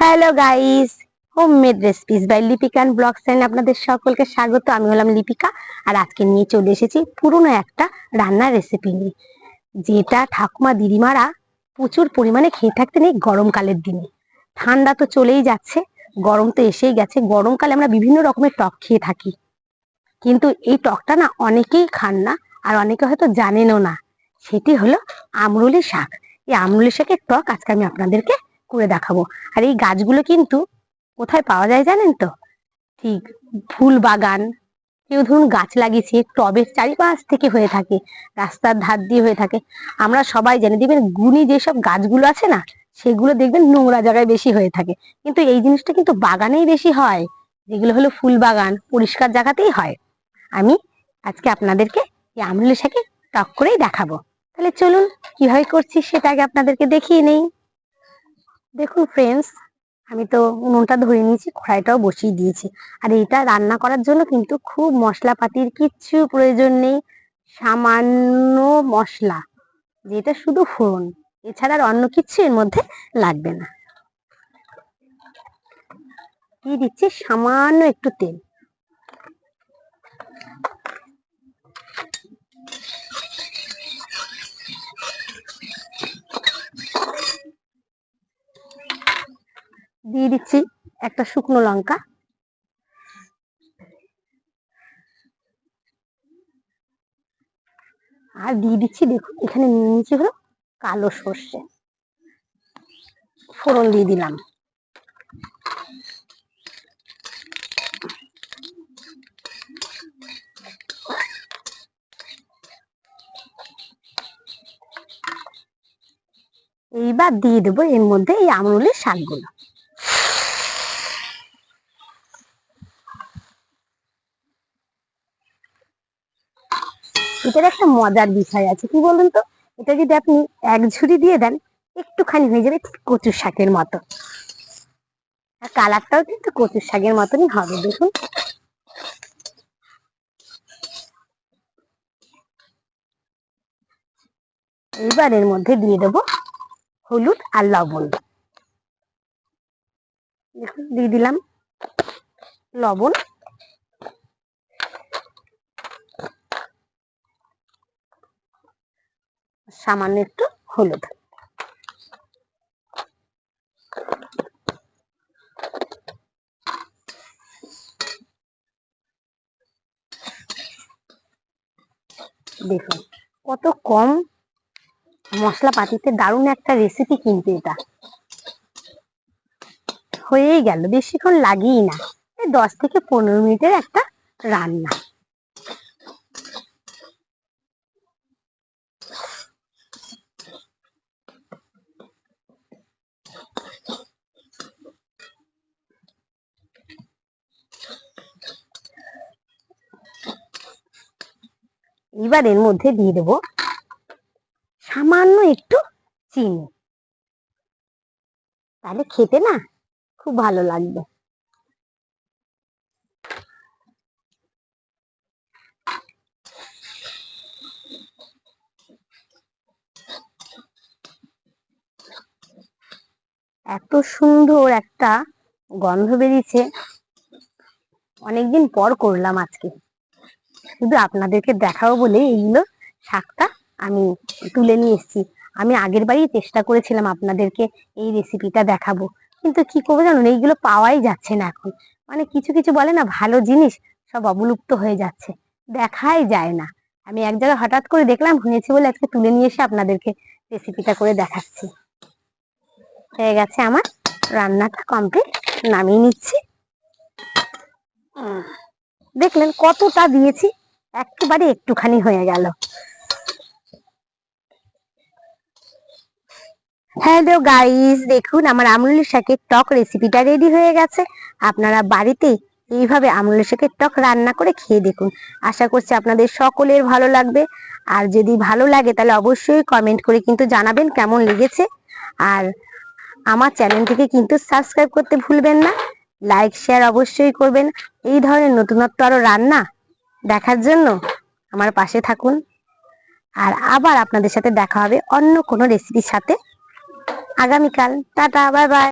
Hello guys homemade recipes by Lipika blog চ্যানেলে আপনাদের সকলকে স্বাগত। আমি হলাম লিপিকা আর আজকে নিয়ে চলে এসেছি পুরনো একটা রান্নার রেসিপি নিয়ে, যেটা ঠাকুমা দিদিমারা প্রচুর পরিমাণে খেয়ে থাকতেন এই গরমকালের দিনে। ঠান্ডা তো চলেই যাচ্ছে, গরম তো এসেই গেছে। গরমকালে আমরা বিভিন্ন রকমের টক খেয়ে থাকি। কিন্তু এই টকটা না অনেকেই খান না আর অনেকে হয়তো জানেনও না। সেটি হলো আমরুলি শাক। এই আমরুলি শাকের টক আজকে আমি আপনাদেরকে করে দেখাবো। আর এই গাছগুলো কিন্তু কোথায় পাওয়া যায় জানেন তো? ঠিক ফুল বাগান। কেউ ধরুন গাছ লাগিয়েছে, টবের চারিপাশ থেকে হয়ে থাকে, রাস্তার ধার দিয়ে হয়ে থাকে। আমরা সবাই জানি, দেখবেন গুণী যেসব গাছগুলো আছে না, সেগুলো দেখবেন নোংরা জায়গায় বেশি হয়ে থাকে। কিন্তু এই জিনিসটা কিন্তু বাগানেই বেশি হয়, যেগুলো হলো ফুল বাগান, পরিষ্কার জায়গাতেই হয়। আমি আজকে আপনাদেরকে এই আমরুলি শাকে টক করেই দেখাবো। তাহলে চলুন, কীভাবে করছি সেটা আগে আপনাদেরকে দেখিয়ে নেই। দেখুন ফ্রেন্ডস আমি তো উনুনটা ধরে নিয়েছি, কড়াইটাও বসিয়ে দিয়েছি। আর এটা রান্না করার জন্য কিন্তু খুব মশলাপাতির কিচ্ছু প্রয়োজন নেই, সামান্য মশলা, যেটা শুধু ফোড়ন। এছাড়া আর অন্য কিছু এর মধ্যে লাগবে না। দিয়ে দিচ্ছি সামান্য একটু তেল। দিয়ে দিচ্ছি একটা শুকনো লঙ্কা। আর দিয়ে দিচ্ছি দেখুন, এখানে নিচ্ছি হলো কালো সর্ষে। ফোড়ন দিয়ে দিলাম। এইবার দিয়ে দেবো এর মধ্যে এই আমরুলের শাকগুলো। এটার একটা মজার বিষয় আছে। কি বলুন তো? এটা যদি আপনি এক ঝুড়ি দিয়ে দেন, একটুখানি হয়ে যাবে ঠিক কচুর শাকের মতো। আর কালারটাও কিন্তু কচুর শাকের মতনই হবে, দেখুন। এইবার এর মধ্যে দিয়ে দেব হলুদ আর লবণ। দেখুন, দিয়ে দিলাম লবণ। সামান্য একটু হলুদ। দেখুন, কত কম মশলাপাতিতে দারুণ একটা রেসিপি কিন্তু এটা। হয়েই গেল, বেশিক্ষণ লাগেই না দশ থেকে পনেরো মিনিটের একটা রান্না। এবার এর মধ্যে দিয়ে দেবো সামান্য একটু চিনি। তাহলে খেতে না খুব ভালো লাগবে। এত সুন্দর একটা গন্ধ বেরিয়েছে। অনেকদিন পর করলাম আজকে। শুধু আপনাদেরকে দেখাবো বলে এইগুলো শাকটা আমি তুলে নিয়ে এসেছি। আমি আগের বারই চেষ্টা করেছিলাম আপনাদেরকে এই রেসিপিটা দেখাবো। কিন্তু কি করব জানুন, এইগুলো পাওয়াই যাচ্ছে না এখন। মানে কিছু কিছু বলে না, ভালো জিনিস সব অবলুপ্ত হয়ে যাচ্ছে। দেখাই যায় না। আমি এক জায়গায় হঠাৎ করে দেখলাম, হয়েছে বলে আজকে তুলে নিয়ে এসে আপনাদেরকে রেসিপিটা করে দেখাচ্ছি। হয়ে গেছে আমার রান্নাটা কমপ্লিট নামিয়ে নিচ্ছি। দেখলেন কতটা দিয়েছি, একেবারে একটুখানি হয়ে গেল। হ্যালো গাইস দেখুন আমার আমরুলি শাকের টক রেসিপিটা রেডি হয়ে গেছে। আপনারা বাড়িতে এইভাবে আমরুলি শাকের টক রান্না করে খেয়ে দেখুন। আশা করছি আপনাদের সকলের ভালো লাগবে। আর যদি ভালো লাগে তাহলে অবশ্যই কমেন্ট করে কিন্তু জানাবেন কেমন লেগেছে। আর আমার চ্যানেলটিকে কিন্তু সাবস্ক্রাইব করতে ভুলবেন না। লাইক শেয়ার অবশ্যই করবেন। এই ধরনের নতুনত্ব আরও রান্না দেখার জন্য আমার পাশে থাকুন। আর আবার আপনাদের সাথে দেখা হবে অন্য কোনো রেসিপির সাথে। আগামীকাল, টাটা বাই বাই